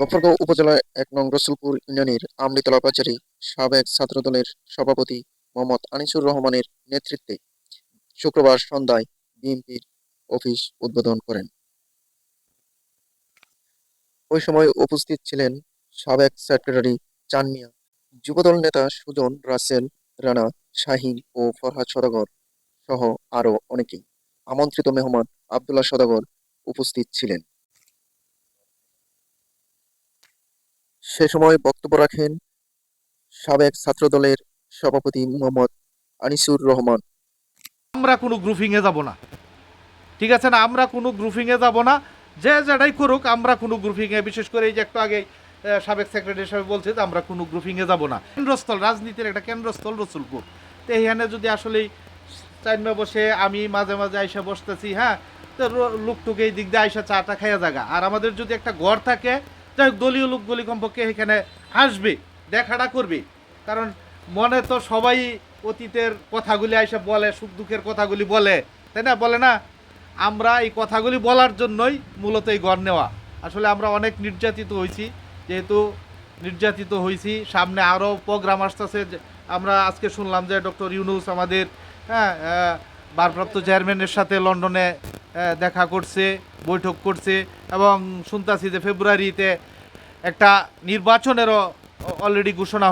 গফরগাঁও উপজেলার এক নং রসুলপুর ইউনিয়নের আমলিতলা পাচারি সাবেক ছাত্রদলের সভাপতি মোহাম্মদ আনিসুর রহমানের নেতৃত্বে শুক্রবার সন্ধ্যায় বিএনপির অফিস উদ্বোধন করেন। ওই সময় উপস্থিত ছিলেন সাবেক সেক্রেটারি চান মিয়া যুবদল নেতা সুজন রাসেল, রানা শাহিন ও ফরহাদ সদাগর সহ আরও অনেকেই। আমন্ত্রিত মেহমান আবদুল্লাহ সদাগর উপস্থিত ছিলেন। সে সময় বক্তব্য রাখেন সাবেক ছাত্রদলের সভাপতি মোহাম্মদ আনিসুর রহমান। আমরা কোনো গ্রুপিংয়ে যাব না। ঠিক আছে না? আমরা কোনো গ্রুপিংয়ে যাব না। যে যেটাই করুক, আমরা কোনো গ্রুপিংয়ে বিশেষ করে এই যে একটু আগে সাবেক সেক্রেটারি সাহেব বলছে যে আমরা কোনো গ্রুপিংয়ে যাব না। কেন্দ্রস্থল, রাজনীতির একটা কেন্দ্রস্থল রসুলপুর। তো এইখানে যদি আসলেই চাইমে বসে, আমি মাঝে মাঝে আইসা বসতেছি হ্যাঁ? তো লোকটুকে এই দিক দিয়ে আইসা চাটা খাইয়া জাগা আর আমাদের যদি একটা ঘর থাকে যাই হোক, দলীয় লোকগুলি কমপক্ষে এখানে আসবে, দেখাটা করবে। কারণ মনে তো সবাই অতীতের কথাগুলি এসে বলে, সুখ দুঃখের কথাগুলি বলে, তাই না? বলে না? আমরা এই কথাগুলি বলার জন্যই মূলত এই গড় নেওয়া। আসলে আমরা অনেক নির্যাতিত হয়েছি যেহেতু নির্যাতিত হয়েছি সামনে আরও প্রোগ্রাম আসতেছে আমরা আজকে শুনলাম যে ডক্টর ইউনুস আমাদের হ্যাঁ ভারপ্রাপ্ত চেয়ারম্যানের সাথে লন্ডনে দেখা করছে। বৈঠক করছে এবং শুনতাছি যে ফেব্রুয়ারিতে একটা নির্বাচনেরও অলরেডি ঘোষণা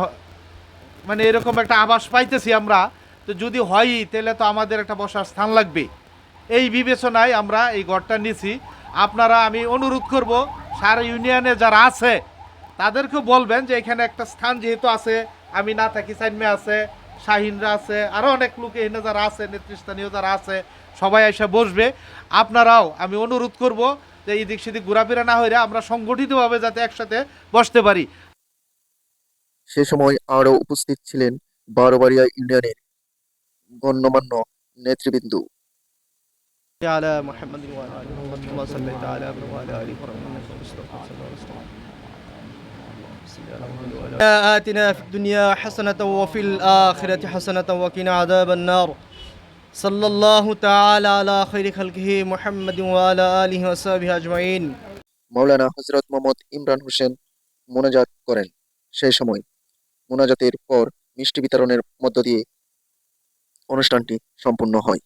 মানে এরকম একটা আভাস পাইতেছি আমরা। তো যদি হয়ই, তাহলে তো আমাদের একটা বসার স্থান লাগবে। এই বিবেচনায় আমরা এই ঘরটা নিছি। আপনারা, আমি অনুরোধ করব, সারা ইউনিয়নে যারা আছে তাদেরকে বলবেন যে এখানে একটা স্থান যেহেতু আছে, আমি না থাকি, সাইনমে আছে। শাহিনরা আছে আরও অনেক লোক এখানে যারা আছে নেতৃস্থানীয় যারা আছে সবাই এসে বসবে আপনারাও আমি অনুরোধ করব যে এদিক সেদিক ঘোরাফেরা না হইলে আমরা সংগঠিতভাবে যাতে একসাথে বসতে পারি সে সময় আরও উপস্থিত ছিলেন বারোবাড়িয়া ইউনিয়নের গণ্যমান্য নেতৃবৃন্দ على محمد وعلى ال محمد كما صليت على ابراهيم وعلى ال ابراهيم انك حميد مجيد آتنا في الدنيا حسنة وفي الآخرة حسنة وقنا عذاب النار صلى الله تعالى على خير خلقه محمد وعلى آله وصحبه أجمعين মাওলানা হজরত মোহাম্মদ ইমরান হোসেন মোনাজাত করেন সেই সময় মোনাজাতের পর মিষ্টি বিতরণের মধ্য দিয়ে অনুষ্ঠানটি সম্পূর্ণ হয়